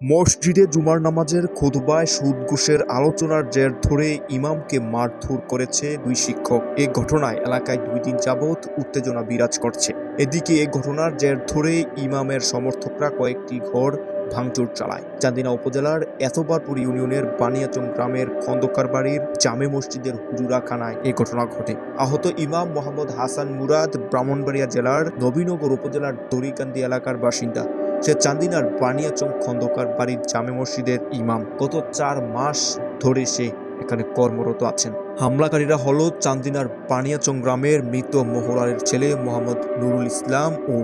মসজিদে জুমার নামাজের খুতবায় সুদ ঘুষের আলোচনার জের ধরে ইমামকে মারধর করেছে দুই শিক্ষক। এ ঘটনায় এলাকায় দুই দিন যাবৎ উত্তেজনা বিরাজ করছে। এদিকে এ ঘটনার জের ধরে ইমামের সমর্থকরা কয়েকটি ঘর ভাঙচুর চালায়। চান্দিনা উপজেলার এতবারপুর ইউনিয়নের বানিয়াচং গ্রামের খন্দকার বাড়ির জামে মসজিদের হুজুরাখানায় এ ঘটনা ঘটে। আহত ইমাম মোহাম্মদ হাসান মুরাদ ব্রাহ্মণবাড়িয়া জেলার নবীনগর উপজেলার দড়িকান্দি এলাকার বাসিন্দা। সে চান্দিনার বানিয়াচং খন্দকার বাড়ির জামে মসজিদের ইমাম। গত চার মাস ধরে সে এখানে কর্মরত আছেন। হামলাকারীরা হলো চান্দিনার বানিয়াচং গ্রামের মৃত মোহরারের ছেলে মোহাম্মদ নুরুল ইসলাম ও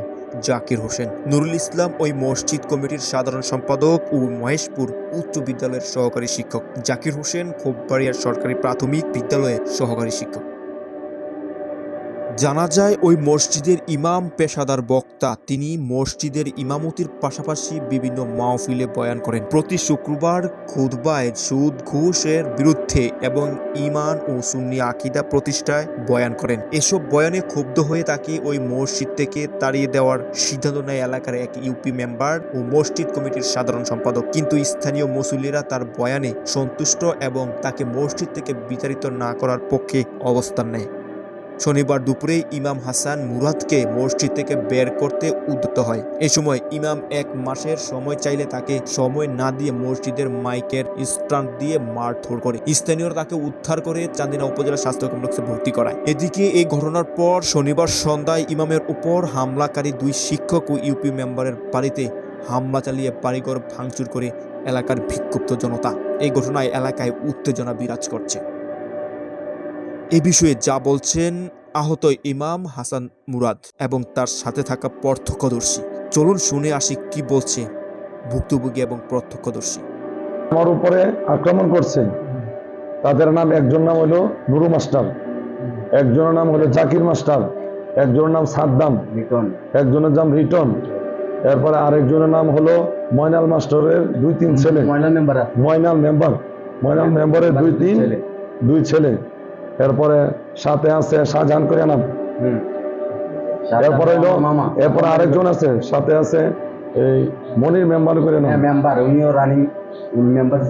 জাকির হোসেন। নুরুল ইসলাম ওই মসজিদ কমিটির সাধারণ সম্পাদক ও মহেশপুর উচ্চ বিদ্যালয়ের সহকারী শিক্ষক। জাকির হোসেন খোববাড়িয়ার সরকারি প্রাথমিক বিদ্যালয়ের সহকারী শিক্ষক। জানা যায়, ওই মসজিদের ইমাম, পেশাদার বক্তা। তিনি মসজিদের ইমামতির পাশাপাশি বিভিন্ন মাহফিলে বয়ান করেন। প্রতি শুক্রবার খুতবায় সুদ, ঘুষের বিরুদ্ধে এবং ইমান ও সুন্নি আকিদা প্রতিষ্ঠায় বয়ান করেন। এসব বয়ানে ক্ষুব্ধ হয়ে তাকে ওই মসজিদ থেকে তাড়িয়ে দেওয়ার সিদ্ধান্ত নেয় এলাকার এক ইউপি মেম্বার ও মসজিদ কমিটির সাধারণ সম্পাদক। কিন্তু স্থানীয় মুসল্লিরা তার বয়ানে সন্তুষ্ট এবং তাকে মসজিদ থেকে বিতাড়িত না করার পক্ষে অবস্থান নেয়। শনিবার দুপুরে ইমাম হাসান মুরাদকে মসজিদ থেকে বের করতে উদ্যত হয়। এ সময় ইমাম এক মাসের সময় চাইলে তাকে সময় না দিয়ে মসজিদের মাইকের স্ট্যান্ড দিয়ে মারধর করে। স্থানীয়রা তাকে উদ্ধার করে চান্দিনা উপজেলা স্বাস্থ্য কমপ্লেক্সে ভর্তি করায়। এদিকে এই ঘটনার পর শনিবার সন্ধ্যায় ইমামের উপর হামলাকারী দুই শিক্ষক ও ইউপি মেম্বারের বাড়িতে হামলা চালিয়ে বাড়িঘর ভাঙচুর করে এলাকার বিক্ষুব্ধ জনতা। এই ঘটনায় এলাকায় উত্তেজনা বিরাজ করছে। এ বিষয়ে যা বলছেন আহত ইমাম হাসান মুরাদ এবং তার সাথে থাকা প্রত্যক্ষদর্শী। চলুন শুনে আসি কি বলছে ভুক্তভোগী এবং প্রত্যক্ষদর্শী। আমার উপরে আক্রমণ করছে। তাদের নাম একজন নাম হলো নুরু মাস্টার। একজনের নাম হলো জাকির মাস্টার। একজনের নাম সাদ্দাম। একজনের নাম রিটন। এরপরে আরেকজনের নাম হলো ময়নাল মাস্টারের দুই তিন ছেলে। মহিলা মেম্বার ময়নাল মেম্বার। ময়নাল মেম্বারের দুই তিন ছেলে। দুই ছেলে। এরপরে সাথে আছে শাহজাহান করে নাম হুম। এরপরে হইল এরপরে আরেকজন আছে সাথে আছে এই মনির মেম্বার করে নাম হ্যাঁ মেম্বার উনিও রানিং মেম্বার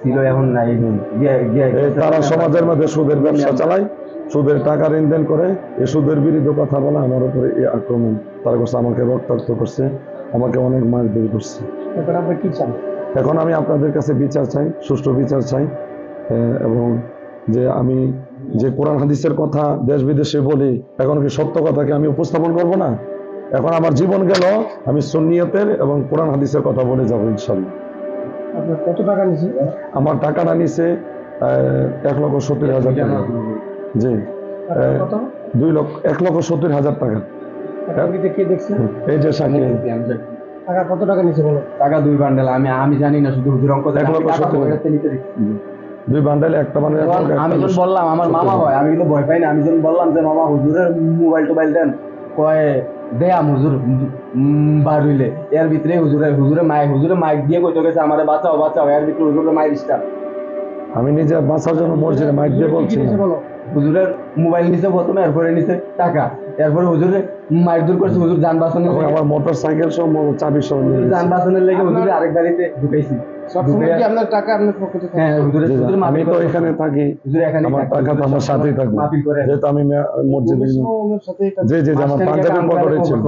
ছিল এখন নাই তারা সমাজের মধ্যে সুদের ব্যবসা চালায় সুদের টাকা লেনদেন করে এই সুদের বিরুদ্ধে কথা বলে আমার উপরে এই আক্রমণ। তারা করছে আমাকে রক্তাক্ত করছে আমাকে অনেক মারধর করছে। এখন আপনি কি চান? এখন আমি আপনাদের কাছে বিচার চাই সুষ্ঠু বিচার চাই এবং যে আমি যে কোরআন হাদিসের কথা দেশ বিদেশে বলি এখন কি সত্য কথাকে আমি উপস্থাপন করব না? এখন আমার জীবন গেল আমি সুন্নিয়তের এবং কোরআন হাদিসের কথা বলে যাব ইনশাল্লাহ। কত টাকা নিছে আমার টাকাটা নিছে এক লক্ষ সত্তর হাজার টাকা। জি। দুই লক্ষ এক লক্ষ সত্তর হাজার টাকা। টাকা কে দেখছে? এই যে সাক্ষী টাকা কত টাকা নিছে বলো? টাকা দুই বান্ডেল আমি আমি জানি না শুধু হুজুর অঙ্ক। এক লক্ষ টাকা সত্তর নিতে। দুই বান্ডেল একটা মানে আমি যখন বললাম আমার মামা হয় আমি কিন্তু ভয় পাই না। আমি যখন বললাম যে মামা হুজুরের মোবাইল টোবাইল দেন। কয় দেয়া হুজুর উম, এর ভিতরে হুজুরে হুজুরে মাইক হুজুরে মাইক দিয়ে কইতে গেছে আমার বাঁচাও বাঁচাও। এর ভিতরে হুজুরের মাইক স্টার। আমি নিজে বাঁচার জন্য মসজিদে মাইক দিয়ে বলছি বলো? হুজুরের মোবাইল নিছে প্রথমে এরপরে নিছে টাকা। এরপরে হুজুরে দূর করছে হুজুর যান বাসনের এবং আমার মোটর সাইকেল সহ চাবি সহ যান বাসনের লেগে হুজুরে আরেক গাড়িতে ঢুকাইছি? হ্যাঁ আমি তো এখানে থাকি। আমার টাকা তো আমার সাথেই থাকবে। যেহেতু আমি মসজিদে পুলিশও ওনার সাথেই থাকে। জি জি জি, আমার পাঞ্জাবি পকেটে ছিল।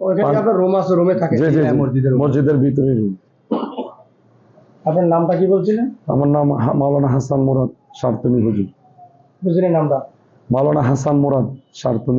ওইখানে আপনার রুম আছে রুমে থাকে? জি জি জি, মসজিদের ভিতরে আপনার নামটা কি বলছিলেন? আমার নাম মাওলানা হাসান মুরাদ সার্তনি হুজুর। বুঝলেন নামটা মাওলানা হাসান মুরাদ সার্তনি